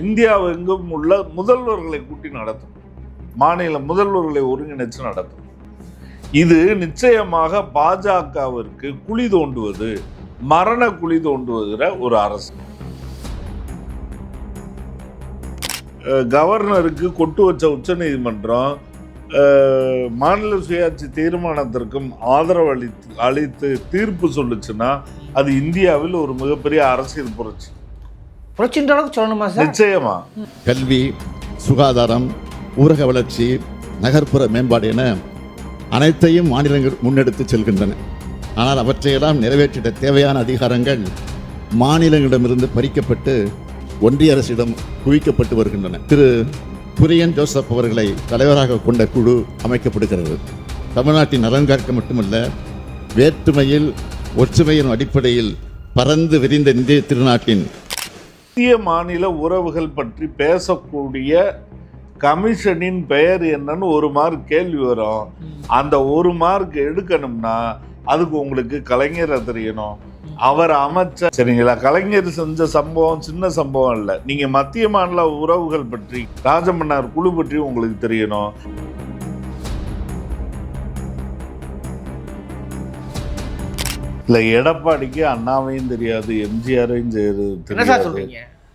இந்தியாவெங்கும் உள்ள முதல்வர்களை கூட்டி நடத்தும். மாநில முதல்வர்களை ஒருங்கிணைச்சு நடத்தும். இது நிச்சயமாக பாஜகவிற்கு குழி தோண்டுவது மரண குழி தோண்டுவதுகிற ஒரு அரசு. கவர்னருக்கு கொட்டு வச்ச உச்சநீதிமன்றம் மாநில சுயாட்சி தீர்மானத்திற்கும் ஆதரவு அளித்து அளித்து தீர்ப்பு சொல்லுச்சுன்னா அது இந்தியாவில் ஒரு மிகப்பெரிய அரசியல் புரட்சி. புரட்சின்ற அளவுக்கு சொல்லணுமா சார்? நிச்சயமா. கல்வி சுகாதாரம் ஊரக வளர்ச்சி நகர்ப்புற மேம்பாடு என அனைத்தையும் மாநிலங்கள் முன்னெடுத்து செல்கின்றன. ஆனால் அவற்றையெல்லாம் நிறைவேற்றிட தேவையான அதிகாரங்கள் மாநிலங்களிடமிருந்து பறிக்கப்பட்டு ஒன்றிய அரசிடம் குவிக்கப்பட்டு வருகின்றன. திரு. குரியன் ஜோசப் அவர்களை தலைவராக கொண்ட குழு அமைக்கப்படுகிறது. தமிழ்நாட்டின் நலன் காக்க மட்டுமல்ல வேற்றுமையில் ஒற்றுமையின் அடிப்படையில் பறந்து விரிந்த இந்திய திருநாட்டின் மத்திய மாநில உறவுகள் பற்றி பேசக்கூடிய கமிஷனின் பெயர் என்னன்னு ஒரு மார்க் கேள்வி வரும். அந்த ஒரு மார்க் எடுக்கணும்னா அதுக்கு உங்களுக்கு கலைஞரை தெரியணும். அவர் அமைச்சர் சரிங்களா? கலைஞர் செஞ்ச சம்பவம் சின்ன சம்பவம் இல்லை நீங்கள் மத்திய மாநில உறவுகள் பற்றி ராஜமன்னார் குழு பற்றி உங்களுக்கு தெரியணும். இல்ல எடப்பாடிக்கு அண்ணாவையும் தெரியாது எம்ஜிஆரையும் தெரியாது.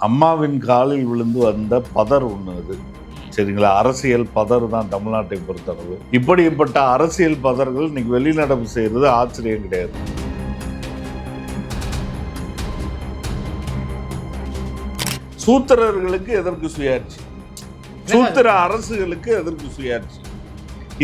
அம்மாவின் காலில் விழுந்து வந்த பதர் ஒன்று அது. சரிங்களா? அரசியல் பதர் தான் தமிழ்நாட்டை பொறுத்தளவு. இப்படிப்பட்ட அரசியல் பதர்கள் இன்னைக்கு வெளிநடப்பு செய்யறது ஆச்சரியம் கிடையாது. சூத்திரர்களுக்கு எதற்கு சுயாட்சி? சூத்திர அரசுகளுக்கு எதற்கு சுயாட்சி?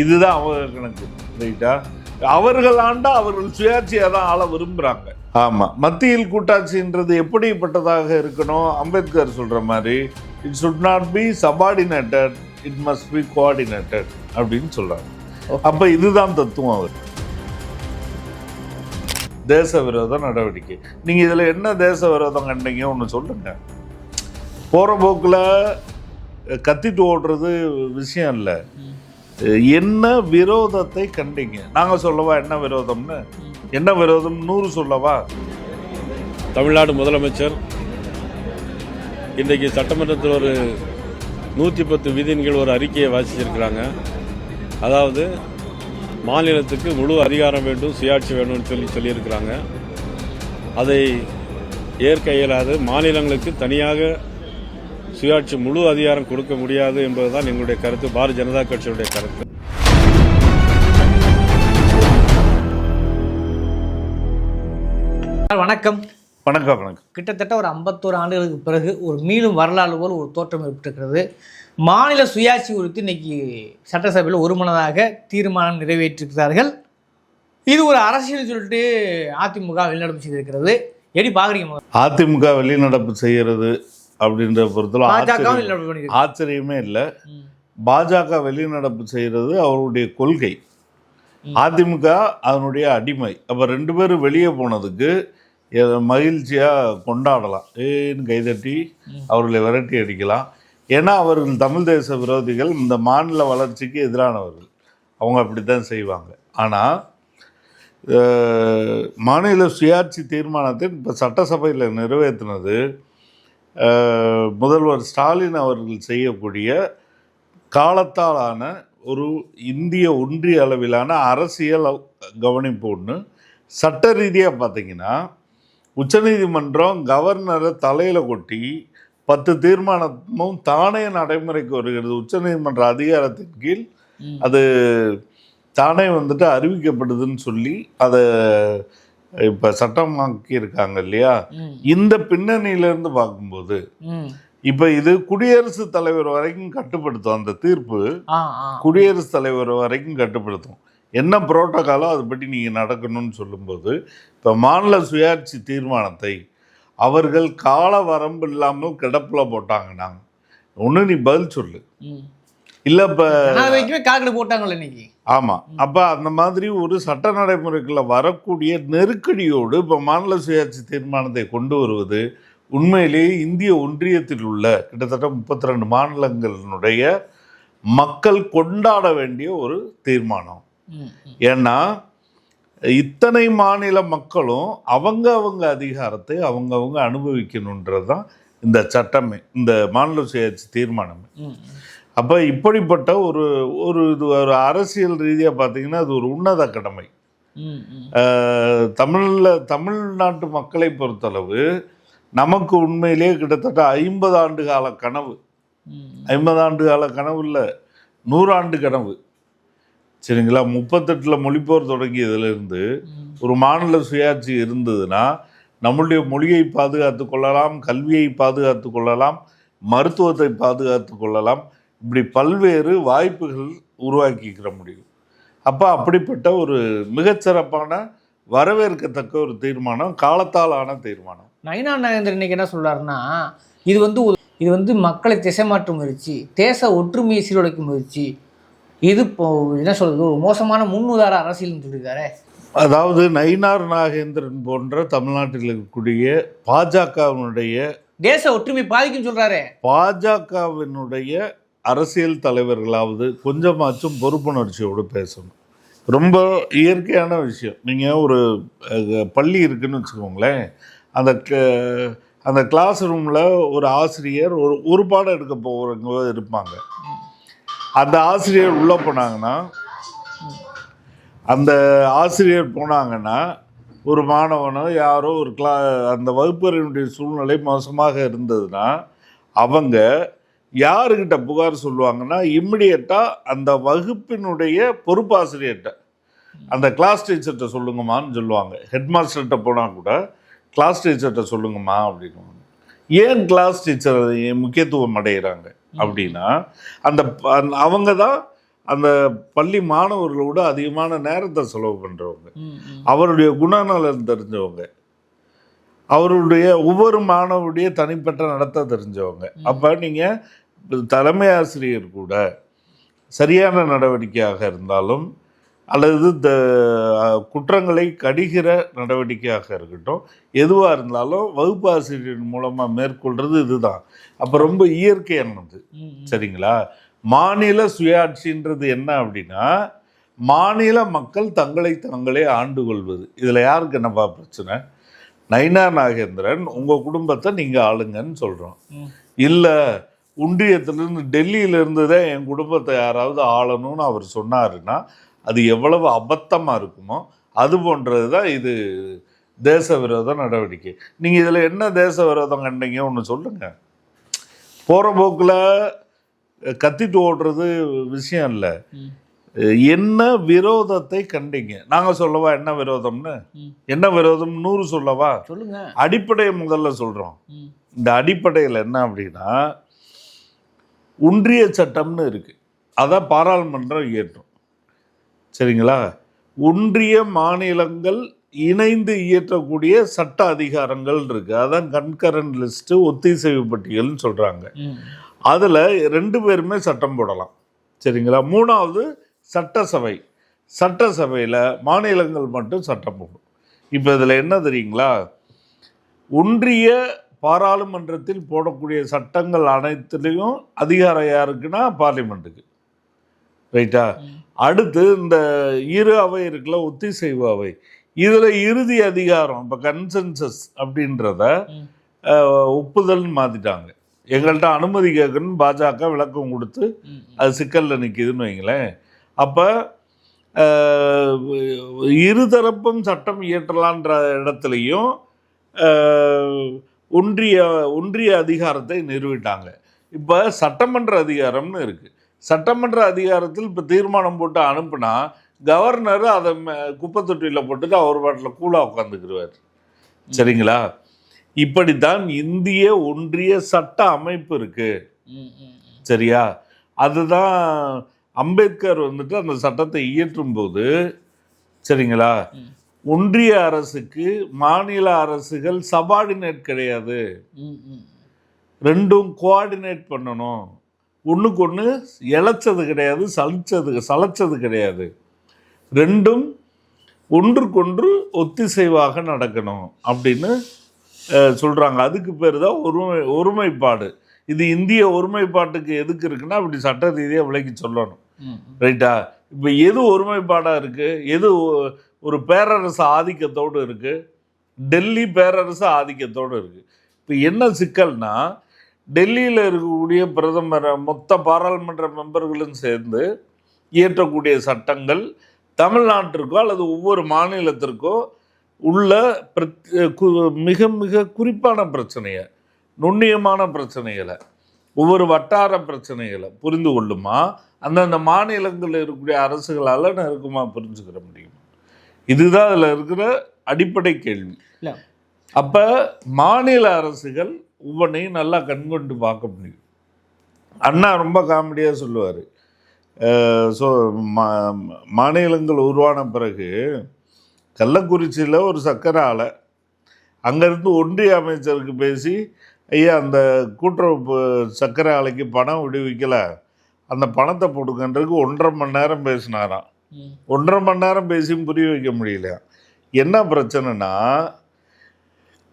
இதுதான் அவங்க கணக்கு ரைட்டா? அவர்கள் ஆண்டா அவர்கள் சுயாட்சியை தான் ஆள விரும்புறாங்க. ஆமா. மத்தியில் கூட்டாட்சின்றது எப்படிப்பட்டதாக இருக்கணும்? அம்பேத்கர் சொல்ற மாதிரி it should not be subordinated it must be coordinated அப்படின்னு சொல்றாங்க. அப்ப இதுதான் தத்துவம் அவர். தேச விரோத நடவடிக்கை. நீங்க இதுல என்ன தேச விரோதம் கண்டீங்க? ஒன்று சொல்லுங்க. போற போக்குல கத்திட்டு ஓடுறது விஷயம் இல்லை. என்ன விரோதத்தை கண்டீங்க? நாங்க சொல்லவா என்ன விரோதம்னு? என்ன விரோதம்? நூறு சொல்லவா? தமிழ்நாடு முதலமைச்சர் இன்றைக்கு சட்டமன்றத்தில் ஒரு நூற்றி பத்து விதின்கள் ஒரு அறிக்கையை வாசிச்சிருக்கிறாங்க. அதாவது மாநிலத்துக்கு முழு அதிகாரம் வேண்டும் சுயாட்சி வேணும்னு சொல்லி சொல்லியிருக்கிறாங்க. அதை ஏற்க இயலாது. மாநிலங்களுக்கு தனியாக சுயாட்சி முழு அதிகாரம் கொடுக்க முடியாது என்பதுதான் எங்களுடைய கருத்து. பாரதிய ஜனதா கட்சியுடைய கருத்து. சார், வணக்கம். வணக்கம் வணக்கம். கிட்டத்தட்ட ஒரு ஐம்பத்தோரு ஆண்டுகளுக்கு பிறகு ஒரு மீளும் வரலாறு போல் ஒரு தோற்றம் ஏற்பட்டிருக்கிறது. மாநில சுயாட்சி குறித்து இன்னைக்கு சட்டசபையில் ஒருமனதாக தீர்மானம் நிறைவேற்றிருக்கிறார்கள். இது ஒரு அரசியல் சொல்லிட்டு அதிமுக வெளிநடப்பு செய்திருக்கிறது. எப்படி பாக்குறீங்க? முதல்ல? அதிமுக வெளிநடப்பு செய்யறது அப்படின்ற பொறுத்தல ஆச்சரியம் இல்லை. பாஜக வெளிநடப்பு செய்யறது அவருடைய கொள்கை. அதிமுக அதனுடைய அடிமை. அப்ப ரெண்டு பேரும் வெளியே போனதுக்கு எ- மகிழ்ச்சியா கொண்டாடலாம். ஏன்னு கைதட்டி அவர்களை விரட்டி அடிக்கலாம். ஏன்னா அவர்கள் தமிழ் தேச விரோதிகள் இந்த மாநில வளர்ச்சிக்கு எதிரானவர்கள். அவங்க அப்படித்தான் செய்வாங்க. ஆனால் மாநில சுயாட்சி தீர்மானத்தை இப்போ சட்டசபையில் நிறைவேற்றினது முதல்வர் ஸ்டாலின் அவர்கள் செய்யக்கூடிய காலத்தாலான ஒரு இந்திய ஒன்றிய அளவிலான அரசியல் கவனிப்பு ஒன்று சட்ட ரீதியாக பார்த்தீங்கன்னா உச்சநீதிமன்றம் கவர்னரை தலையில் கொட்டி பத்து தீர்மானமும் தானே நடைமுறைக்கு வருகிறது உச்சநீதிமன்ற அதிகாரத்தின் கீழ். அது தானே வந்துட்டு அறிவிக்கப்படுதுன்னு சொல்லி அதை இப்போ சட்டமாக்கி இருக்காங்க இல்லையா இந்த பின்னணியிலேருந்து பார்க்கும்போது. இப்போ இது குடியரசுத் தலைவர் வரைக்கும் கட்டுப்படுத்தும் அந்த தீர்ப்பு குடியரசுத் தலைவர் வரைக்கும் கட்டுப்படுத்தும் என்ன புரோட்டோகாலோ அதை பற்றி நீங்கள் நடக்கணும்னு சொல்லும்போது இப்போ மாநில சுயாட்சி தீர்மானத்தை அவர்கள் கால வரம்பு இல்லாமல் கிடப்பில் போட்டாங்கன்னா ஒன்று நீ பதில் சொல்லு. இல்லை இப்போ போட்டாங்கல்ல இன்னைக்கு. ஆமாம் அப்போ அந்த மாதிரி ஒரு சட்ட நடைமுறைக்குள்ள வரக்கூடிய நெருக்கடியோடு இப்போ மாநில சுயாட்சி தீர்மானத்தை கொண்டு வருவது உண்மையிலேயே இந்திய ஒன்றியத்தில் உள்ள கிட்டத்தட்ட முப்பத்தி ரெண்டு மாநிலங்களினுடைய மக்கள் கொண்டாட வேண்டிய ஒரு தீர்மானம். ஏன்னா இத்தனை மாநில மக்களும் அவங்க அவங்க அதிகாரத்தை அவங்க அவங்க அனுபவிக்கணுன்றது தான் இந்த சட்டமே இந்த மாநில சுயாட்சி தீர்மானமே. அப்போ இப்படிப்பட்ட ஒரு ஒரு இது ஒரு அரசியல் ரீதியாக பார்த்தீங்கன்னா அது ஒரு உன்னத கடமை. தமிழ்ல தமிழ்நாட்டு மக்களை பொறுத்தளவு நமக்கு உண்மையிலேயே கிட்டத்தட்ட ஐம்பது ஆண்டு கால கனவு. ஐம்பது ஆண்டு கால கனவு இல்லை நூறாண்டு கனவு. சரிங்களா? முப்பத்தெட்டில் மொழிப்போர் தொடங்கியதிலிருந்து ஒரு மாநில சுயாட்சி இருந்ததுன்னா நம்முடைய மொழியை பாதுகாத்து கொள்ளலாம் கல்வியை பாதுகாத்து கொள்ளலாம் மருத்துவத்தை பாதுகாத்து கொள்ளலாம் இப்படி பல்வேறு வாய்ப்புகள் உருவாக்கிக்கிற முடியும். அப்போ அப்படிப்பட்ட ஒரு மிகச்சிறப்பான வரவேற்கத்தக்க ஒரு தீர்மானம் காலத்தால் ஆன தீர்மானம். நயினா நாகேந்திரன் இன்னைக்கு என்ன சொல்றாருன்னா இது வந்து இது வந்து மக்களை திசை மாற்றும் முயற்சி தேச ஒற்றுமையை சீரழிக்கும் முயற்சி. இது இப்போ என்ன சொல்றது ஒரு மோசமான முன்னுதார அரசியல்னு சொல்லியிருக்காரு. அதாவது நயினார் நாகேந்திரன் போன்ற தமிழ்நாட்டில் இருக்கக்கூடிய பாஜகவினுடைய தேச ஒற்றுமை பாதிக்கும் சொல்றாரு. பாஜகவினுடைய அரசியல் தலைவர்களாவது கொஞ்சமாச்சும் பொறுப்புணர்ச்சியோடு பேசணும். ரொம்ப இயற்கையான விஷயம். நீங்கள் ஒரு பள்ளி இருக்குன்னு வச்சுக்கோங்களேன். அந்த க- அந்த கிளாஸ் ரூமில் ஒரு ஆசிரியர் ஒரு ஒரு பாடம் எடுக்க போகிறவங்க இருப்பாங்க. அந்த ஆசிரியர் உள்ளே போனாங்கன்னா அந்த ஆசிரியர் போனாங்கன்னா ஒரு மாணவனோ யாரோ ஒரு கிளா அந்த வகுப்பறையினுடைய சூழ்நிலை மோசமாக இருந்ததுன்னா அவங்க யாருக்கிட்ட புகார் சொல்லுவாங்கன்னா இம்மிடியட்டாக அந்த வகுப்பினுடைய பொறுப்பாசிரியர்கிட்ட. அந்த கிளாஸ் டீச்சர்கிட்ட சொல்லுங்கம்மான்னு சொல்லுவாங்க. ஹெட் மாஸ்டர்கிட்ட போனால் கூட கிளாஸ் டீச்சர்கிட்ட சொல்லுங்கம்மா அப்படின்னு. ஏன் கிளாஸ் டீச்சர் முக்கியத்துவம் அடைகிறாங்க அப்படின்னா அந்த- அவங்க தான் அந்த பள்ளி மாணவர்களோட அதிகமான நேரத்தை செலவு பண்ணுறவங்க அவருடைய குணநலன் தெரிஞ்சவங்க. அவருடைய ஒவ்வொரு மாணவருடைய தனிப்பட்ட நடத்தை தெரிஞ்சவங்க. அப்போ நீங்கள் தலைமை ஆசிரியர் கூட சரியான நடவடிக்கையாக இருந்தாலும் அல்லது அஹ், குற்றங்களை கடிகிற நடவடிக்கையாக இருக்கட்டும் எதுவாக இருந்தாலும் வகுப்பு ஆசிரியர் மூலமாக மேற்கொள்கிறது இதுதான். அப்போ ரொம்ப இயற்கையானது. சரிங்களா? மாநில சுயாட்சின்றது என்ன அப்படின்னா மாநில மக்கள் தங்களை தங்களே ஆண்டு கொள்வது. இதில் யாருக்கு என்னப்பா பிரச்சனை? நைனா நாகேந்திரன் உங்கள் குடும்பத்தை நீங்கள் ஆளுங்கன்னு சொல்கிறோம். இல்லை ஒன்றியத்திலிருந்து டெல்லியிலிருந்து தான் என் குடும்பத்தை யாராவது ஆளணும்னு அவர் சொன்னாருன்னா அது எவ்வளவு அபத்தமாக இருக்குமோ அது போன்றது தான் இது தேச விரோத நடவடிக்கை. நீங்கள் இதில் என்ன தேச விரோதம் கண்டீங்க ஒன்று சொல்லுங்கள் போகிற போக்கில் கத்திட்டு ஓடுறது விஷயம் இல்லை. என்ன விரோதத்தை கண்டீங்க? நாங்கள் சொல்லவா என்ன விரோதம்னு. என்ன விரோதம்? நூறு சொல்லவா? சொல்லுங்க. அடிப்படையை முதல்ல சொல்கிறோம். இந்த அடிப்படையில் என்ன அப்படின்னா ஒன்றிய சட்டம்னு இருக்கு. அதை பாராளுமன்றம் இயற்றும். சரிங்களா? ஒன்றிய மாநிலங்கள் இணைந்து இயற்றக்கூடிய சட்ட அதிகாரங்கள் இருக்கு. அதான் கண்கரண்ட் லிஸ்ட் ஒத்திசைவு பட்டியல்னு சொல்றாங்க. ம். அதில் ரெண்டு பேருமே சட்டம் போடலாம். சரிங்களா? மூணாவது சட்டசபை. சட்டசபையில் மாநிலங்கள் மட்டும் சட்டம் போடும். இப்போ இதில் என்ன தெரியுங்களா? ஒன்றிய பாராளுமன்றத்தில் போடக்கூடிய சட்டங்கள் அனைத்துலேயும் அதிகாரம் யாருக்குன்னா பார்லிமெண்ட்டுக்கு. ரைட்டா? அடுத்து இந்த இரு அவை இருக்குல்ல ஒத்திசைவு அவை. இதில் இறுதி அதிகாரம் இப்போ கன்சென்சஸ் அப்படின்றத ஒப்புதல்னு மாற்றிட்டாங்க எங்கள்கிட்ட அனுமதி கேட்கணும்னு பாஜக விளக்கம் கொடுத்து. அது சிக்கலில் நிற்கிதுன்னு வைங்களேன். அப்போ இருதரப்பும் சட்டம் இயற்றலான்ற இடத்துலையும் ஒன்றிய ஒன்றிய அதிகாரத்தை நிறுவிட்டாங்க. இப்போ சட்டமன்ற அதிகாரம்னு இருக்குது சட்டமன்ற அதிகாரத்தில் இப்போ தீர்மானம் போட்டு அனுப்புனா கவர்னர் அதை குப்பை தொட்டியில் போட்டுட்டு அவர் பாட்டில் கூலாக உட்காந்துக்கிடுவார் சரிங்களா? இப்படித்தான் இந்திய ஒன்றிய சட்ட அமைப்பு இருக்குது. சரியா? அதுதான் அம்பேத்கர் வந்துட்டு அந்த சட்டத்தை இயற்றும் போது சரிங்களா. ஒன்றிய அரசுக்கு மாநில அரசுகள் சபார்டினேட் கிடையாது. ரெண்டும் கோஆர்டினேட் பண்ணணும். ஒன்றுக்கு ஒன்று இழைச்சது கிடையாது சலிச்சது சலைச்சது கிடையாது. ரெண்டும் ஒன்றுக்கொன்று ஒத்திசைவாக நடக்கணும் அப்படின்னு சொல்கிறாங்க அதுக்கு பேர் தான் ஒருமை ஒருமைப்பாடு. இது இந்திய ஒருமைப்பாட்டுக்கு எதுக்கு இருக்குன்னா அப்படி சட்ட ரீதியாக விலைக்கு சொல்லணும். ரைட்டா? இப்போ எது ஒருமைப்பாடாக இருக்குது எது ஒரு பேரரசு ஆதிக்கத்தோடு இருக்குது டெல்லி பேரரசு ஆதிக்கத்தோடு இருக்குது இப்போ என்ன சிக்கல்னா டெல்லியில் இருக்கக்கூடிய பிரதமர் மொத்த பாராளுமன்ற மெம்பர்களும் சேர்ந்து இயற்றக்கூடிய சட்டங்கள் தமிழ்நாட்டிற்கோ அல்லது ஒவ்வொரு மாநிலத்திற்கோ உள்ள மிக மிக குறிப்பான பிரச்சனையை நுண்ணியமான பிரச்சனைகளை ஒவ்வொரு வட்டார பிரச்சனைகளை புரிந்து கொள்ளுமா? அந்தந்த மாநிலங்களில் இருக்கக்கூடிய அரசுகளால் நெருக்கமாக புரிஞ்சுக்கிற முடியும்? இதுதான் அதில் இருக்கிற அடிப்படை கேள்வி. அப்போ மாநில அரசுகள் ஒவ்வொன்றையும் நல்லா கண்கொண்டு பார்க்க முடியும் அண்ணா ரொம்ப காமெடியாக சொல்லுவார் ஸோ மா மாநிலங்கள் உருவான பிறகு கள்ளக்குறிச்சியில் ஒரு சக்கரை ஆலை அங்கேருந்து ஒன்றிய அமைச்சருக்கு பேசி ஐயா அந்த கூட்டுறவு சர்க்கரை ஆலைக்கு பணம் விடுவிக்கலை அந்த பணத்தை போட்டுக்கன்றதுக்கு ஒன்றரை மணி நேரம் பேசினாராம். ஒன்றரை மணி நேரம் பேசியும் புரிய வைக்க முடியல. என்ன பிரச்சனைனா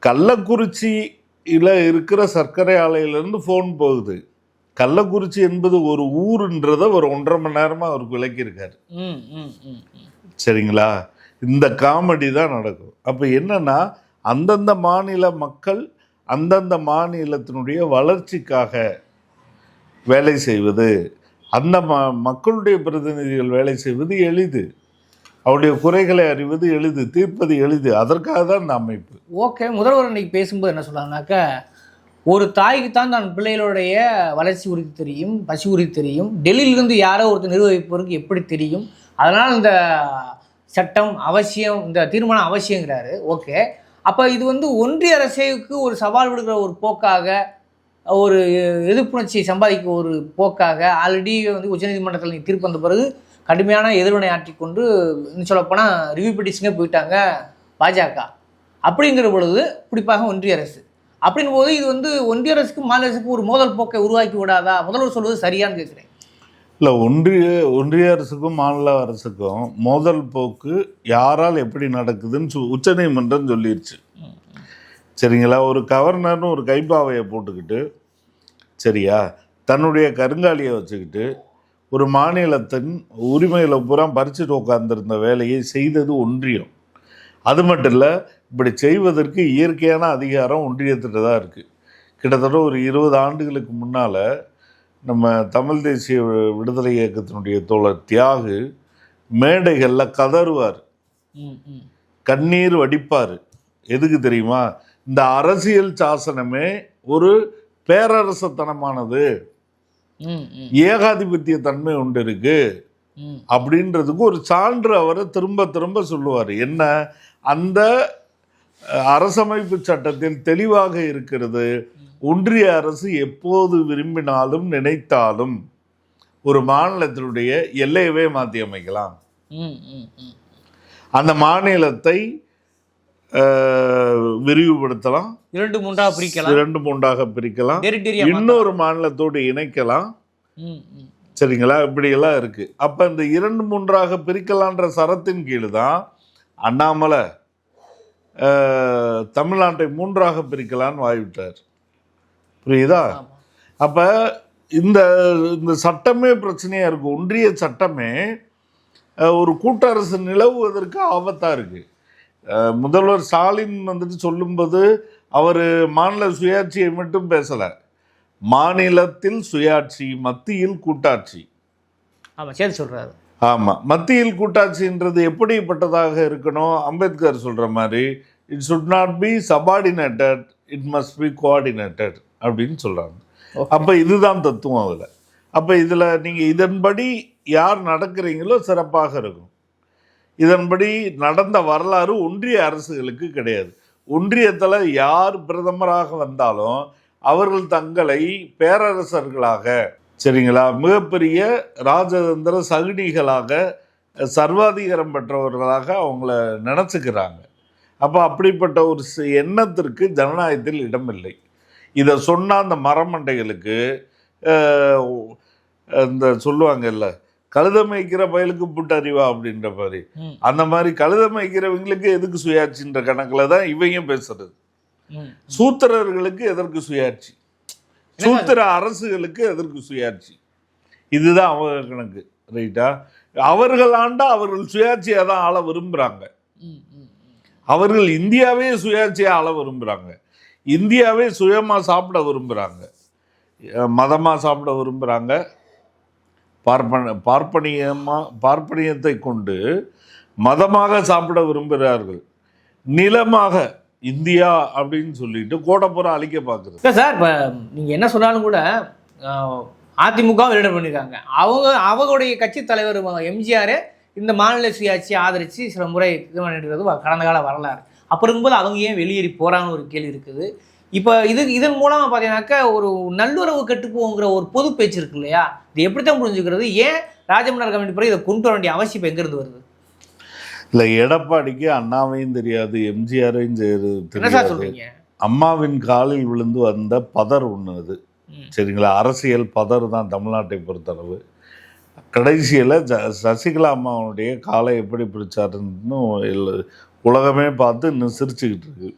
கள்ளக்குறிச்சியில் இருக்கிற சர்க்கரை ஆலையிலேருந்து ஃபோன் போகுது. கள்ளக்குறிச்சி என்பது ஒரு ஊருன்றதை ஒரு ஒன்றரை மணி நேரமாக அவருக்கு விளக்கியிருக்காரு. சரிங்களா? இந்த காமெடி தான் நடக்கும். அப்போ என்னன்னா அந்தந்த மாநில மக்கள் அந்தந்த மாநிலத்தினுடைய வளர்ச்சிக்காக வேலை செய்வது அந்த ம மக்களுடைய பிரதிநிதிகள் வேலை செய்வது எளிது. அவருடைய குறைகளை அறிவது எளிது தீர்ப்பது எளிது. அதற்காக தான் இந்த அமைப்பு. ஓகே முதல்வர் இன்னைக்கு பேசும்போது என்ன சொன்னாங்கனாக்கா ஒரு தாய்க்கு தான் தன் பிள்ளைகளுடைய வளர்ச்சி குறித்து தெரியும் பசி குறித்து தெரியும். டெல்லியிலிருந்து யாரோ ஒருத்தர் நிர்வகிப்பவருக்கு எப்படி தெரியும்? அதனால் இந்த சட்டம் அவசியம் இந்த தீர்மானம் அவசியங்கிறாரு. ஓகே. அப்போ இது வந்து ஒன்றிய அரசுக்கு ஒரு சவால் விடுகிற ஒரு போக்காக ஒரு எதிர்ப்புணர்ச்சியை சம்பாதிக்க ஒரு போக்காக ஆல்ரெடி வந்து உச்சநீதிமன்றத்தில் நீங்கள் தீர்ப்பு வந்த பிறகு கடுமையான எதிர்வினை ஆற்றிக்கொண்டு இன்னும் சொல்லப்போனால் ரிவ்யூ பெட்டிஷனே போயிட்டாங்க பாஜக. அப்படிங்கிற பொழுது குறிப்பாக ஒன்றிய அரசு. அப்படின் போது இது வந்து ஒன்றிய அரசுக்கு மாநில அரசுக்கு ஒரு மோதல் போக்கை உருவாக்கி விடாதா? முதல்வர் சொல்வது சரியான்னு கேட்குறேன். இல்லை ஒன்றிய ஒன்றிய அரசுக்கும் மாநில அரசுக்கும் மோதல் போக்கு யாரால் எப்படி நடக்குதுன்னு உச்சநீதிமன்றம் சொல்லிடுச்சு சரிங்களா? ஒரு கவர்னர்னு ஒரு கைப்பாவையை போட்டுக்கிட்டு சரியா? தன்னுடைய கருங்காலியை வச்சுக்கிட்டு ஒரு மாநிலத்தின் உரிமைகளை பூரா பறிச்சுட்டு உட்காந்துருந்த வேலையை செய்தது ஒன்றியம். அது மட்டும் இல்லை இப்படி செய்வதற்கு இயற்கையான அதிகாரம் ஒன்றியத்திட்ட தான் இருக்குது கிட்டத்தட்ட ஒரு இருபது ஆண்டுகளுக்கு முன்னால் நம்ம தமிழ் தேசிய விடுதலை இயக்கத்தினுடைய தோழர் தியாகு மேடைகளில் கதறுவார். கண்ணீர் வடிப்பார். எதுக்கு தெரியுமா? இந்த அரசியல் சாசனமே ஒரு பேரரசத்தனமானது. ஏகாதிபத்திய தன்மை உண்டு இருக்கு. அப்படின்றதுக்கு ஒரு சான்று அவரை திரும்ப திரும்ப சொல்லுவார். என்ன? அந்த அரசமைப்பு சட்டத்தில் தெளிவாக இருக்கிறது. ஒன்றிய அரசு எப்போது விரும்பினாலும் நினைத்தாலும் ஒரு மாநிலத்தினுடைய எல்லையவே மாற்றி அமைக்கலாம். அந்த மாநிலத்தை விரிவுபடுத்தலாம். இரண்டு மூன்றாக பிரிக்கலாம். இரண்டு மூன்றாக பிரிக்கலாம். இன்னொரு மாநிலத்தோடு இணைக்கலாம். சரிங்களா? இப்படியெல்லாம் இருக்கு. அப்ப இந்த இரண்டு மூன்றாக பிரிக்கலான்ற சரத்தின் கீழ் தான் அண்ணாமலை தமிழ்நாட்டை மூன்றாக பிரிக்கலான்னு வாய்விட்டார். புரியுதா. அப்ப இந்த இந்த சட்டமே பிரச்சனையா இருக்கு. ஒன்றிய சட்டமே ஒரு கூட்டரசு நிலவுவதற்கு ஆபத்தா இருக்கு. அஹ், முதல்வர் ஸ்டாலின் வந்துட்டு சொல்லும்போது அவர் மாநில சுயாட்சியை மட்டும் பேசலை. மாநிலத்தில் சுயாட்சி மத்தியில் கூட்டாட்சி. ஆமாம் சேர்த்து சொல்கிறாரு ஆமாம் மத்தியில் கூட்டாட்சின்றது எப்படிப்பட்டதாக இருக்கணும்? அம்பேத்கர் சொல்கிற மாதிரி it should not be subordinated it must be coordinated அப்படின்னு சொல்கிறாங்க. அப்போ இதுதான் தத்துவம் அதில். அப்போ இதில் நீங்கள் இதன்படி யார் நடக்கிறீங்களோ சிறப்பாக இருக்கும். இதன்படி நடந்த வரலாறு ஒன்றிய அரசுகளுக்கு கிடையாது. ஒன்றியத்தில் யார் பிரதமராக வந்தாலும் அவர்கள் தங்களை பேரரசர்களாக சரிங்களா மிகப்பெரிய ராஜதந்திர சகுனிகளாக சர்வாதிகாரம் பெற்றவர்களாக அவங்கள நினச்சிக்கிறாங்க. அப்போ அப்படிப்பட்ட ஒரு எண்ணத்திற்கு ஜனநாயகத்தில் இடமில்லை. இதை சொன்னால் அந்த மரமண்டைகளுக்கு இந்த சொல்லுவாங்கல்ல கழுத மேய்க்கிற பயலுக்கு புட்டு அறிவா அப்படின்ற மாதிரி. அந்த மாதிரி கழுத மேய்க்கிறவங்களுக்கு எதுக்கு சுயாட்சின்ற கணக்கில் தான் இவங்க பேசுறது. சூத்திரர்களுக்கு எதற்கு சுயாட்சி? சூத்திர அரசுகளுக்கு எதற்கு சுயாட்சி? இதுதான் அவங்க கணக்கு ரைட்டா? அவர்கள் ஆண்டா அவர்கள் சுயாட்சியை தான் ஆள விரும்புகிறாங்க ம் அவர்கள் இந்தியாவே சுயாட்சியை ஆள விரும்புகிறாங்க இந்தியாவே சுயமாக சாப்பிட விரும்புகிறாங்க மதமாக சாப்பிட விரும்புகிறாங்க பார்ப்பன பார்ப்பனியமாக பார்ப்பனியத்தை கொண்டு மதமாக சாப்பிட விரும்புகிறார்கள். நிலமாக இந்தியா அப்படின்னு சொல்லிட்டு கோடப்புறம் அழிக்க பார்க்குறது. இல்லை சார் இப்போ நீங்கள் என்ன சொன்னாலும் கூட அதிமுக வெளியிட பண்ணியிருக்காங்க அவங்க அவங்களுடைய கட்சி தலைவர் எம்ஜிஆர் இந்த மாநில சுயாட்சியை ஆதரித்து சில முறை இது பண்ணிட்டு கடந்த கால வரலாறு. அப்போ இருக்கும்போது அவங்க ஏன் வெளியேறி போகிறான்னு ஒரு கேள்வி இருக்குது. இப்போ இது இதன் மூலமாக பார்த்தீங்கன்னாக்கா ஒரு நல்லுறவு கெட்டு போங்கிற ஒரு பொது பேச்சு இருக்கு இல்லையா? இது எப்படி தான் புரிஞ்சுக்கிறது? ஏன் ராஜமன்னர் கமிட்டி பிறகு இதை கொண்டு வர வேண்டிய அவசியம் எங்கேருந்து வருது? இல்லை எடப்பாடிக்கு அண்ணாவையும் தெரியாது எம்ஜிஆரையும் தெரியாது. அம்மாவின் காலில் விழுந்து வந்த பதர் ஒன்று அது. சரிங்களா? அரசியல் பதர் தான் தமிழ்நாட்டை பொறுத்தளவு. கடைசியில் ஜ சசிகலா அம்மாவுடைய காலை எப்படி பிடிச்சாருன்னு உலகமே பார்த்து இன்னும் சிரிச்சுக்கிட்டு இருக்கு.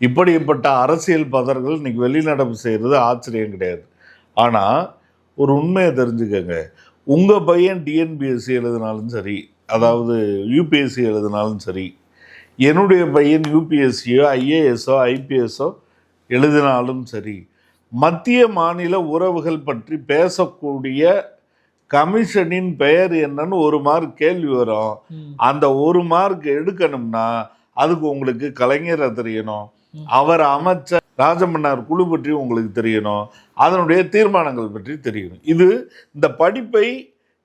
இப்படிப்பட்ட அரசியல் பதர்கள் இன்னைக்கு வெளிநடப்பு செய்கிறது ஆச்சரியம் கிடையாது ஆனால் ஒரு உண்மையை தெரிஞ்சுக்கங்க உங்கள் பையன் டிஎன்பிஎஸ்சி எழுதினாலும் சரி அதாவது யூபிஎஸ்சி எழுதினாலும் சரி என்னுடைய பையன் யூபிஎஸ்சியோ ஐஏஎஸ்ஓ ஐபிஎஸ்ஓ எழுதினாலும் சரி மத்திய மாநில உறவுகள் பற்றி பேசக்கூடிய கமிஷனின் பெயர் என்னன்னு ஒரு மார்க் கேள்வி வரும். அந்த ஒரு மார்க் எடுக்கணும்னா அதுக்கு உங்களுக்கு கலைஞரை தெரியணும். அவர் அமைச்ச ராஜமன்னார் குழு பற்றி உங்களுக்கு தெரியணும். அதனுடைய தீர்மானங்கள் பற்றி தெரியணும். இது இந்த படிப்பை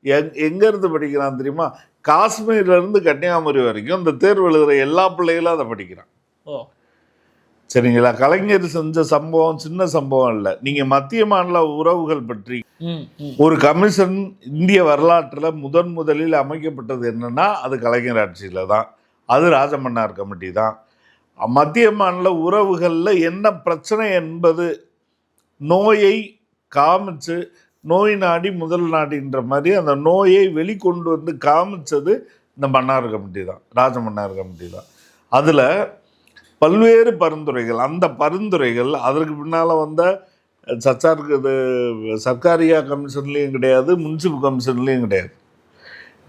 எங் எங்கேருந்து படிக்கிறான் தெரியுமா? காஷ்மீர்ல இருந்து கன்னியாகுமரி வரைக்கும் இந்த தேர்வு எழுதுகிற எல்லா பிள்ளைகளும் அதை படிக்கிறான். ஓ. சரிங்களா? கலைஞர் செஞ்ச சம்பவம் சின்ன சம்பவம் இல்லை நீங்கள் மத்திய மாநில உறவுகள் பற்றி ஒரு கமிஷன் இந்திய வரலாற்றில் முதன் முதலில் அமைக்கப்பட்டது என்னன்னா அது கலைஞர் ஆட்சியில் தான். அது ராஜமன்னார் கமிட்டி தான். மத்திய மாநில உறவுகளில் என்ன பிரச்சனை என்பது நோயை காமிச்சு நோய் நாடி முதல் நாடின்ற மாதிரி அந்த நோயை வெளிக்கொண்டு வந்து காமிச்சது இந்த மன்னார் கமிட்டி தான் ராஜமன்னார் கமிட்டி தான். அதில் பல்வேறு பரிந்துரைகள் அந்த பரிந்துரைகள் அதற்கு பின்னால் வந்த சச்சாருக்கு இது சர்க்காரியா கமிஷன்லேயும் கிடையாது முன்சிபல் கமிஷன்லேயும் கிடையாது.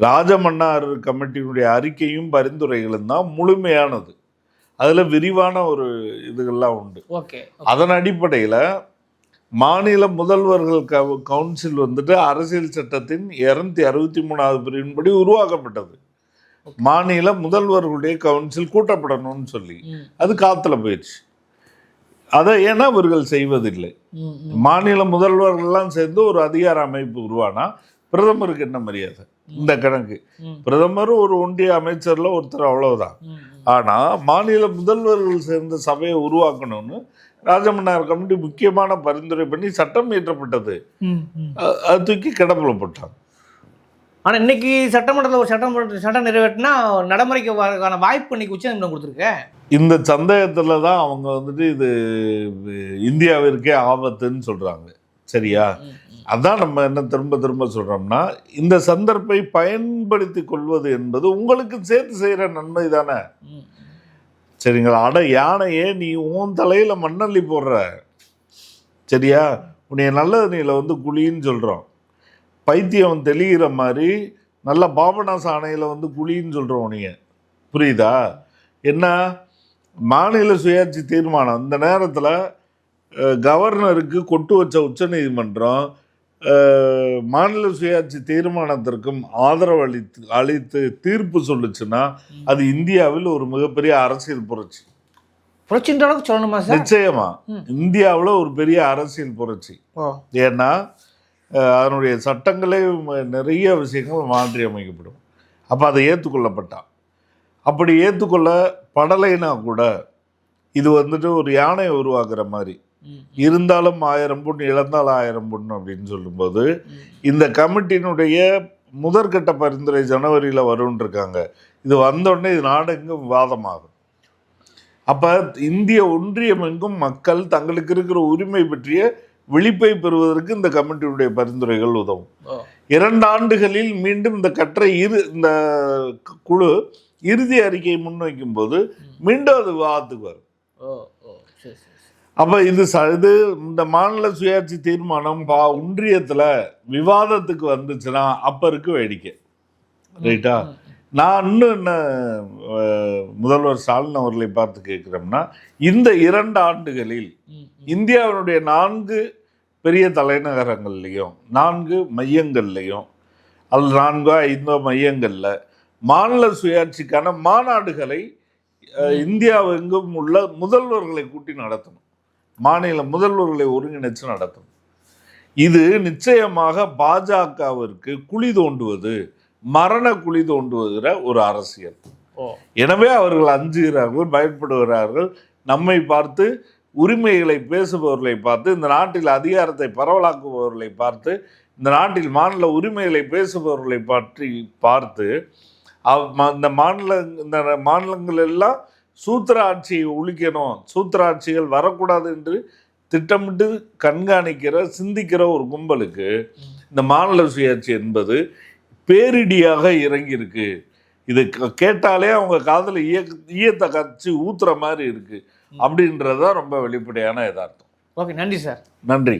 ராஜமன்னார் கமிட்டியினுடைய அறிக்கையும் பரிந்துரைகளும் தான் முழுமையானது. அதில் விரிவான ஒரு இதுகள்லாம் உண்டு. ஓகே அதன் அடிப்படையில் மாநில முதல்வர்கள் கவு- கவுன்சில் வந்துட்டு அரசியல் சட்டத்தின் இரநூத்தி அறுபத்தி மூணாவது பிரிவின்படி உருவாக்கப்பட்டது. மாநில முதல்வர்களுடைய கவுன்சில் கூட்டப்படணும்னு சொல்லி. அது காத்துல போயிடுச்சு. அதை ஏன்னா இவர்கள் செய்வதில்லை? மாநில முதல்வர்கள்லாம் சேர்ந்து ஒரு அதிகார அமைப்பு உருவானா? பிரதமருக்கு என்ன மரியாதை? இந்த கணக்கு. ம். பிரதமர் ஒரு ஒன்றிய அமைச்சர்ல ஒருத்தர் அவ்வளவுதான். ஆனா மாநில முதல்வர்கள் சேர்ந்த சபையை உருவாக்கணும்னு ராஜமன்னார் கமிட்டி முக்கியமான பரிந்துரை பண்ணி சட்டம் இயற்றப்பட்டது. அது தூக்கி கிடப்புல போட்டாங்க. ஆனால் இன்னைக்கு சட்டமன்றத்தில் ஒரு சட்டம் சட்டம் நிறைவேற்றினா நடைமுறைக்கு வரக்கான வாய்ப்பு இன்னைக்கு உச்சநீதிமன்றம் கொடுத்துருக்கேன் இந்த சந்தேகத்துல தான் அவங்க வந்துட்டு இது இந்தியாவிற்கே ஆபத்துன்னு சொல்றாங்க. சரியா? அதான் நம்ம என்ன திரும்ப திரும்ப சொல்றோம்னா இந்த சந்தர்ப்பை பயன்படுத்தி கொள்வது என்பது உங்களுக்கு சேர்த்து செய்யற நன்மை தானே? சரிங்களா? அட யானையே நீ உன் தலையில மண்ணள்ளி போடுற. சரியா? உன்னைய நல்ல நீல வந்து குழின்னு சொல்றோம். பைத்தியம் தெளிகிற மாதிரி நல்ல பாபநாச அணையில வந்து குழின்னு சொல்றோம் உன்னைய. புரியுதா? என்ன? மாநில சுயாட்சி தீர்மானம். இந்த நேரத்தில் கவர்னருக்கு கொட்டு வச்ச உச்சநீதிமன்றம் மாநில சுயாட்சி தீர்மானத்திற்கும் ஆதரவு அளித்து அளித்து தீர்ப்பு சொல்லுச்சுன்னா அது இந்தியாவில் ஒரு மிகப்பெரிய அரசியல் புரட்சி. புரட்சின்ற அளவுக்கு சொல்லணுமா சார்? நிச்சயமா. இந்தியாவில் ஒரு பெரிய அரசியல் புரட்சி. ஏன்னா அதனுடைய சட்டங்களே நிறைய விஷயங்கள் மாற்றி அமைக்கப்படும். அப்போ அதை ஏற்றுக்கொள்ளப்பட்டான் அப்படி ஏற்றுக்கொள்ளப்படலைன்னா கூட இது வந்துட்டு ஒரு யானையை உருவாக்குற மாதிரி. இருந்தாலும் ஆயிரம் பொண்ணு இழந்தால் ஆயிரம் பொண்ணு அப்படின்னு சொல்லும்போது. இந்த கமிட்டியினுடைய முதற்கட்ட பரிந்துரை ஜனவரியில் வரும்னு இருக்காங்க இது வந்தோடனே இது நாடெங்கும் விவாதமாகும். அப்போ இந்திய ஒன்றியம் எங்கும் மக்கள் தங்களுக்கு இருக்கிற உரிமை பற்றிய விழிப்பை பெறுவதற்கு இந்த கமிட்டியுடைய பரிந்துரைகள் உதவும். இரண்டு ஆண்டுகளில் மீண்டும் இந்த கற்றை இரு இந்த குழு இறுதி அறிக்கையை முன்வைக்கும் போது மீண்டும் அது விவாதத்துக்கு வரும். அப்ப இது ச- இது இந்த மாநில சுயாட்சி தீர்மானம் பா ஒன்றியத்துல விவாதத்துக்கு வந்துச்சுன்னா அப்ப இருக்கு வேடிக்கை. ரைட்டா? நான் இன்னும் என்ன முதல்வர் ஸ்டாலின் அவர்களை பார்த்து கேட்கிறோம்னா இந்த இரண்டு ஆண்டுகளில் இந்தியாவினுடைய நான்கு பெரிய தலைநகரங்கள்லையும் நான்கு மையங்கள்லையும் அது நான்கோ ஐந்தோ மையங்கள்ல மாநில சுயாட்சிக்கான மாநாடுகளை இந்தியாவெங்கும் உள்ள முதல்வர்களை கூட்டி நடத்தணும். மாநில முதல்வர்களை ஒருங்கிணைச்சு நடத்தணும் இது நிச்சயமாக பாஜகவிற்கு குழி தோண்டுவது மரண குழி தோண்டுவதுற ஒரு அரசியல். எனவே அவர்கள் அஞ்சுகிறார்கள் பயப்படுகிறார்கள். நம்மை பார்த்து உரிமைகளை பேசுபவர்களை பார்த்து இந்த நாட்டில் அதிகாரத்தை பரவலாக்குபவர்களை பார்த்து இந்த நாட்டில் மாநில உரிமைகளை பேசுபவர்களை பற்றி பார்த்து இந்த மாநில இந்த மாநிலங்கள் எல்லாம் சூத்திர ஆட்சியை ஒழிக்கணும். சூத்திர ஆட்சிகள் வரக்கூடாது என்று திட்டமிட்டு கண்காணிக்கிற சிந்திக்கிற ஒரு கும்பலுக்கு இந்த மாநில சுயாட்சி என்பது பேரிடியாக இறங்கியிருக்கு. இது க- கேட்டாலே அவங்க காதுல ஈய ஈயத்தை கச்சி ஊத்துற மாதிரி இருக்கு. அப்படின்றதுதான் ரொம்ப வெளிப்படையான யதார்த்தம். ஓகே நன்றி சார். நன்றி.